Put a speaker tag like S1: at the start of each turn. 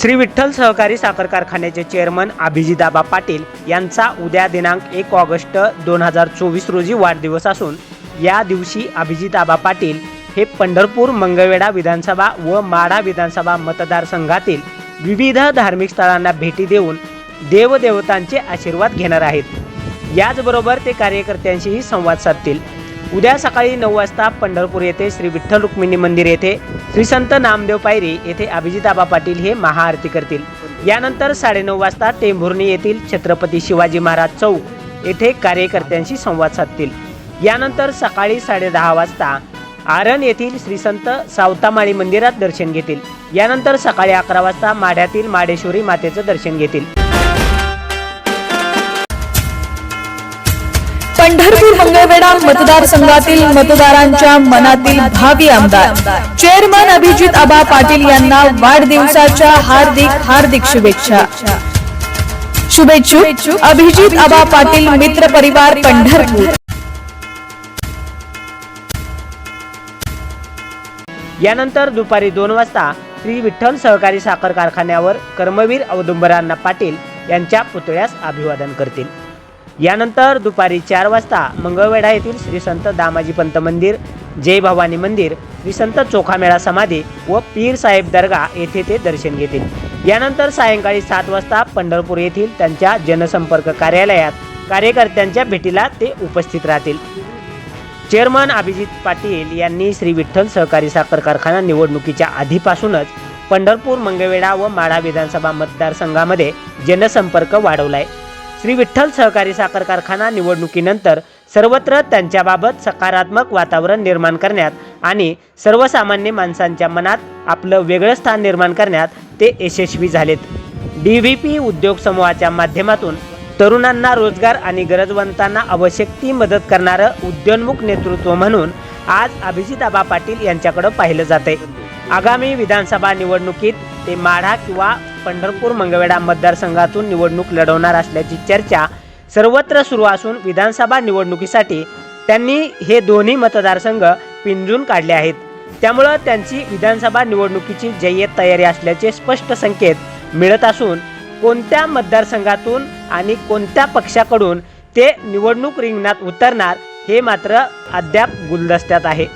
S1: श्री विठ्ठल सहकारी साखर कारखान्याचे चेअरमन अभिजिताबा पाटील यांचा उद्या दिनांक एक ऑगस्ट दोन हजार चोवीस रोजी वाढदिवस असून या दिवशी अभिजिताबा पाटील हे पंढरपूर मंगळवेढा विधानसभा व माढा विधानसभा मतदारसंघातील विविध धार्मिक स्थळांना भेटी देऊन देवदेवतांचे आशीर्वाद घेणार आहेत. याचबरोबर ते कार्यकर्त्यांशीही संवाद साधतील. उद्या सकाळी नऊ वाजता पंढरपूर येथे श्री विठ्ठल रुक्मिणी मंदिर येथे श्री संत नामदेव पायरी येथे अभिजिताबा पाटील हे महाआरती करतील. यानंतर साडेनऊ वाजता टेंभुर्णी येथील छत्रपती शिवाजी महाराज चौक येथे कार्यकर्त्यांशी संवाद साधतील. यानंतर सकाळी साडेदहा वाजता आरण येथील श्री संत सावतामाळी मंदिरात दर्शन घेतील. यानंतर सकाळी अकरा वाजता माढ्यातील माडेश्वरी मातेचं दर्शन घेतील.
S2: पंढरपूर मंगळवेढा मतदारसंघातील मतदारांच्या मनातील भावी आमदार. चेअरमन अभिजित आबा पाटील यांना वाढदिवसाच्या हार्दिक हार्दिक शुभेच्छा. शुभेच्छुक अभिजित आबा पाटील मित्र परिवार पंढरपूर.
S1: यानंतर दुपारी दोन वाजता श्री विठ्ठल सहकारी साखर कारखान्यावर कर्मवीर औदुंबरांना पाटील यांच्या पुतळ्यास अभिवादन करतील. यानंतर दुपारी चार वाजता मंगळवेढा येथील श्री संत दामाजी पंत मंदिर जय भवानी मंदिर श्री संत चोखामेळा समाधी व पीर साहेब दर्गा येथे ते दर्शन घेतील. यानंतर सायंकाळी सात वाजता पंढरपूर येथील त्यांच्या जनसंपर्क कार्यालयात कार्यकर्त्यांच्या भेटीला ते उपस्थित राहतील. चेअरमन अभिजित पाटील यांनी श्री विठ्ठल सहकारी साखर कारखाना निवडणुकीच्या आधीपासूनच पंढरपूर मंगळवेढा व माढा विधानसभा मतदारसंघामध्ये जनसंपर्क वाढवलाय. श्री विठ्ठल सहकारी साखर कारखाना निवडणुकीनंतर सर्वत्र त्यांच्याबाबत सकारात्मक वातावरण निर्माण करण्यात आणि सर्वसामान्य माणसांच्या मनात आपलं वेगळं स्थान निर्माण करण्यात ते यशस्वी झालेत. डी व्ही पी उद्योग समूहाच्या माध्यमातून तरुणांना रोजगार आणि गरजवंतांना आवश्यक ती मदत करणारं उद्योन्मुख नेतृत्व म्हणून आज अभिजित पाटील यांच्याकडे पाहिलं जाते आगामी विधानसभा निवडणुकीत ते माढा किंवा पंढरपूर मंगळवेढा मतदारसंघातून निवडणूक लढवणार असल्याची चर्चा सर्वत्र सुरू असून विधानसभा निवडणुकीसाठी त्यांनी हे दोन्ही मतदारसंघ पिंजून काढले आहेत. त्यामुळं त्यांची विधानसभा निवडणुकीची जय्यत तयारी असल्याचे स्पष्ट संकेत मिळत असून कोणत्या मतदारसंघातून आणि कोणत्या पक्षाकडून ते निवडणूक रिंगणात उतरणार हे मात्र अद्याप गुलदस्त्यात आहे.